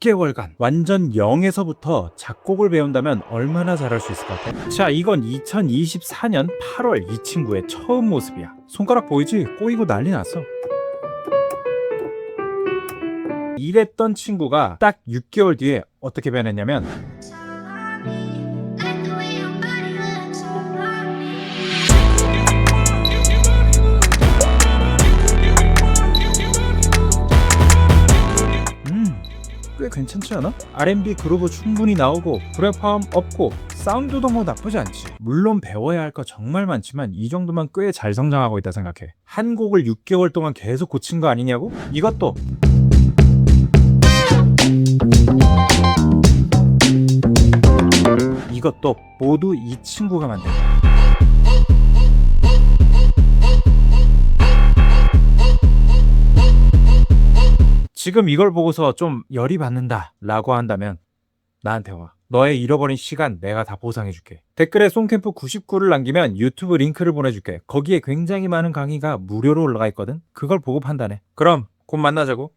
6개월간 완전 0에서부터 작곡을 배운다면 얼마나 잘할 수 있을 것 같아? 자, 이건 2024년 8월 이 친구의 처음 모습이야. 손가락 보이지? 꼬이고 난리 났어. 이랬던 친구가 딱 6개월 뒤에 어떻게 변했냐면 꽤 괜찮지 않아? R&B 그루브 충분히 나오고 브레팜 없고 사운드도 뭐 나쁘지 않지. 물론 배워야 할 거 정말 많지만 이 정도면 꽤잘 성장하고 있다 생각해. 한 곡을 6개월 동안 계속 고친 거 아니냐고? 이것도 이것도 모두 이 친구가 만든 거야. 지금 이걸 보고서 좀 열이 받는다 라고 한다면 나한테 와. 너의 잃어버린 시간 내가 다 보상해줄게. 댓글에 송캠프 99를 남기면 유튜브 링크를 보내줄게. 거기에 굉장히 많은 강의가 무료로 올라가 있거든. 그걸 보고 판단해. 그럼 곧 만나자고.